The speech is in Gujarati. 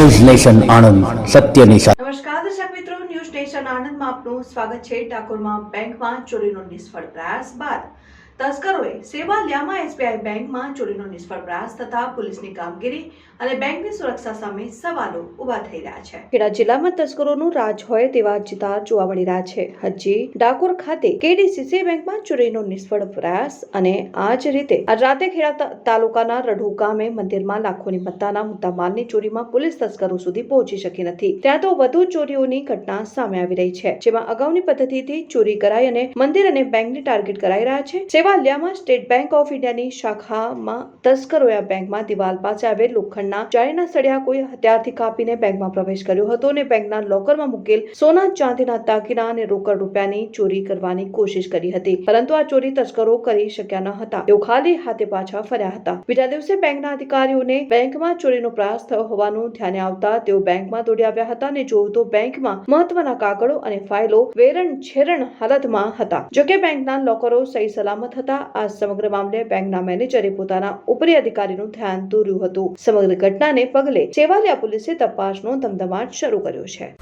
ન્યૂઝ નેશન આણંદ સત્યની સાથે નમસ્કાર, દર્શક મિત્રો, ન્યૂઝ નેશન આનંદમાં આપનું સ્વાગત છે ડાકોરમાં બેંકમાં ચોરીનો નિષ્ફળ પ્રયાસ બાદ. તસ્કરોએ સેવાલિયામાં એસબીઆઈ બેંકમાં ચોરીનો નિષ્ફળ પ્રયાસ તથા પોલીસની કામગીરી અને બેંકની સુરક્ષા સામે સવાલો ઊભા થઈ રહ્યા છે. ખેડા જિલ્લામાં તસ્કરોનું રાજ હોય તેવા ચિતાર જોવા મળી રહ્યા છે. હજી ડાકોર ખાતે કેડીસીસી બેંકમાં ચોરીનો નિષ્ફળ પ્રયાસ અને આ જ રીતે રાતે ખેડા તાલુકાના રઢુ ગામે મંદિરમાં લાખોની મત્તાના મુદ્દામાલની ચોરીમાં પોલીસ તસ્કરો સુધી પહોંચી શકી નથી. ત્યાં તો વધુ ચોરીઓની ઘટના સામે આવી રહી છે, જેમાં અગાઉની પદ્ધતિથી ચોરી કરાઈ અને મંદિર અને બેંકને ટાર્ગેટ કરાઈ રહ્યા છે. સેવાલિયામાં સ્ટેટ બેંક ઓફ ઇન્ડિયાની શાખામાં તસ્કરોએ બેંકમાં દિવાલ પાસે આવેલ લોખંડના જાળીના સળિયા કોઈ હથિયારથી કાપીને બેંકમાં પ્રવેશ કર્યો હતો અને બેંકના લોકરમાં મૂકેલ સોના ચાંદીના દાગીના અને રોકડ રૂપિયાની ચોરી કરવાની કોશિશ કરી હતી. પરંતુ આ ચોરી તસ્કરો કરી શક્યા ન હતા. તેઓ ખાલી હાથે પાછા ફર્યા હતા. બીજા દિવસે બેંકના અધિકારીઓને બેંકમાં ચોરીનો પ્રયાસ થયો હોવાનું ધ્યાને આવતા તેઓ બેંકમાં દોડી આવ્યા હતા અને જોયું તો બેંકમાં મહત્વના કાગળો અને ફાઇલો વેરણ છેરણ હાલતમાં હતા. જોકે બેંકના લોકરો સહી સલામત હતા. આ સમગ્ર મામલે બેંકના મેનેજરે પોતાના ઉપરી અધિકારીનું ધ્યાન દોર્યું હતું. સમગ્ર ઘટનાને પગલે સેવાલિયા પોલીસે તપાસનો ધમધમાટ શરૂ કર્યો છે.